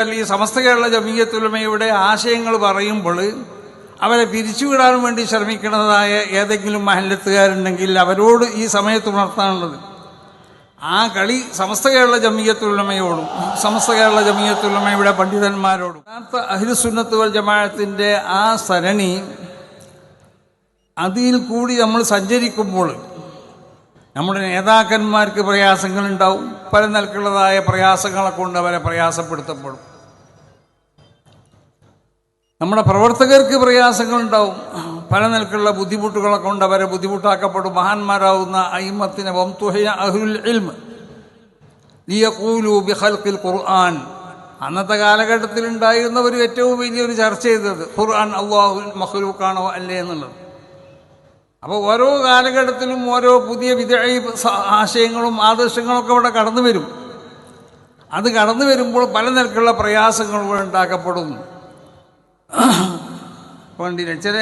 ഈ സമസ്ത കേരള ജമീയത്തുലമയുടെ ആശയങ്ങൾ പറയുമ്പോൾ അവരെ പിരിച്ചുവിടാൻ വേണ്ടി ശ്രമിക്കുന്നതായ ഏതെങ്കിലും മഹല്ലത്തുകാരുണ്ടെങ്കിൽ അവരോട് ഈ സമയത്ത് ഉണർത്താനുള്ളത്. ആ കളി സമസ്ത കേരള ജമീയത്തുലമയോടും സമസ്ത കേരള ജമീയത്തുലമയുടെ പണ്ഡിതന്മാരോടും. യഥാർത്ഥ അഹിലുസുന്നത്ത് വൽ ജമാഅത്തിന്റെ ആ സരണി അതിൽ കൂടി നമ്മൾ സഞ്ചരിക്കുമ്പോൾ നമ്മുടെ നേതാക്കന്മാർക്ക് പ്രയാസങ്ങളുണ്ടാവും. പല നിലക്കുള്ളതായ പ്രയാസങ്ങളെ കൊണ്ട് അവരെ പ്രയാസപ്പെടുത്തപ്പെടും നമ്മുടെ പ്രവർത്തകർക്ക് പ്രയാസങ്ങളുണ്ടാവും. പല നിലക്കുള്ള ബുദ്ധിമുട്ടുകളെ കൊണ്ട് അവരെ ബുദ്ധിമുട്ടാക്കപ്പെടും. മഹാന്മാരാവുന്ന അയിമത്തിനെ ഖുർആൻ. അന്നത്തെ കാലഘട്ടത്തിൽ ഉണ്ടായിരുന്ന ഒരു ഏറ്റവും വലിയൊരു ചർച്ച ചെയ്തത് ഖുർആൻ അള്ളാഹു മഹ്ലൂക്കാണോ അല്ലേ എന്നുള്ളത്. അപ്പോൾ ഓരോ കാലഘട്ടത്തിലും ഓരോ പുതിയ വിദഗ്ധ ആശയങ്ങളും ആദർശങ്ങളും ഒക്കെ ഇവിടെ കടന്നു വരും. അത് കടന്നു വരുമ്പോൾ പല നിലക്കുള്ള പ്രയാസങ്ങൾ ഉണ്ടാക്കപ്പെടുന്നു പണ്ടില്ല ചില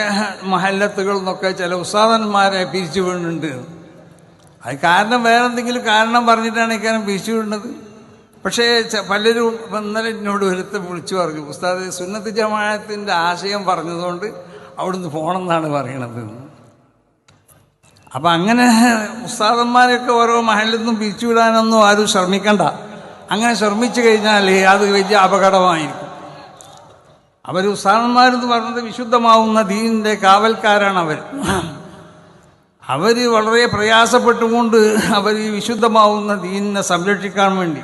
മഹല്ലത്തുകൾ നിന്നൊക്കെ ചില ഉസ്താദന്മാരെ പിരിച്ചു വീണുണ്ട് അത് കാരണം വേറെ എന്തെങ്കിലും കാരണം പറഞ്ഞിട്ടാണ് ഇക്കാരം പിരിച്ചു വീണത് പക്ഷേ പലരും ഇന്നലെ എന്നോട് ഒരുത്ത് വിളിച്ചു പറഞ്ഞു ഉസ്താദ് സുന്നത്ത് ജമാഅത്തിന്റെ ആശയം പറഞ്ഞതുകൊണ്ട് അവിടുന്ന് പോകണമെന്നാണ് പറയണത്. അപ്പം അങ്ങനെ ഉസ്താദന്മാരൊക്കെ ഓരോ മഹലിൽ നിന്നും പിരിച്ചുവിടാനൊന്നും ആരും ശ്രമിക്കണ്ട. അങ്ങനെ ശ്രമിച്ചു കഴിഞ്ഞാൽ അത് വലിയ അപകടമായിരിക്കും. അവർ ഉസാണന്മാരെന്ന് പറഞ്ഞത് വിശുദ്ധമാവുന്ന ദീനിന്റെ കാവൽക്കാരാണ് അവർ. അവർ വളരെ പ്രയാസപ്പെട്ടുകൊണ്ട് അവർ ഈ വിശുദ്ധമാവുന്ന ദീനിനെ സംരക്ഷിക്കാൻ വേണ്ടി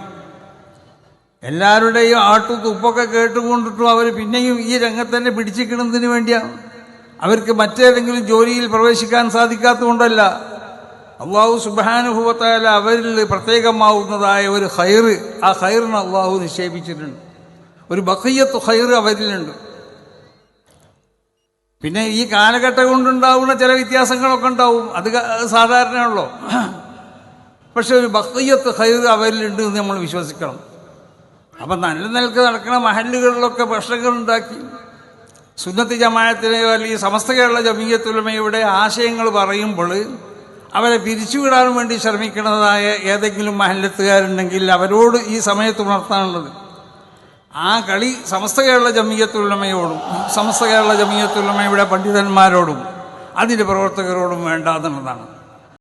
എല്ലാവരുടെയും ആട്ടു തുപ്പൊക്കെ കേട്ടുകൊണ്ടിട്ടും അവർ പിന്നെയും ഈ രംഗത്ത് തന്നെ വേണ്ടിയാണ് അവർക്ക് മറ്റേതെങ്കിലും ജോലിയിൽ പ്രവേശിക്കാൻ സാധിക്കാത്തതുകൊണ്ടല്ല. അള്ളാഹു സുബാനുഭവത്തായാലും അവരിൽ പ്രത്യേകമാവുന്നതായ ഒരു ഹൈറ് ആ ഹൈറിന് അള്ളാഹു നിക്ഷേപിച്ചിട്ടുണ്ട്. ഒരു ബഹയ്യത്ത് ഹൈർ അവരിലുണ്ട്. പിന്നെ ഈ കാലഘട്ടം കൊണ്ടുണ്ടാവുന്ന ചില വ്യത്യാസങ്ങളൊക്കെ ഉണ്ടാവും. അത് സാധാരണയുള്ളൂ പക്ഷെ ഒരു ബഹയ്യത്ത് ഹൈർ അവരിലുണ്ട് എന്ന് നമ്മൾ വിശ്വസിക്കണം. അപ്പം നല്ല നിലയ്ക്ക് നടക്കുന്ന മഹല്ലുകളിലൊക്കെ പ്രശ്നങ്ങൾ ഉണ്ടാക്കി. സുന്നത്തി ജമായത്തിനെയോ അല്ലെങ്കിൽ സമസ്ത കേരള ജമീയത്തുലമയുടെ ആശയങ്ങൾ പറയുമ്പോൾ അവരെ പിരിച്ചുവിടാൻ വേണ്ടി ശ്രമിക്കുന്നതായ ഏതെങ്കിലും മഹല്ലത്തുകാരുണ്ടെങ്കിൽ അവരോട് ഈ സമയത്ത് ഉണർത്താനുള്ളത് ആ കളി സമസ്ത കേരള ജമീയത്തുലമയോടും സമസ്ത കേരള ജമീയത്തുലമയുടെ പണ്ഡിതന്മാരോടും അതിന്റെ പ്രവർത്തകരോടും വേണ്ട എന്നുള്ളതാണ്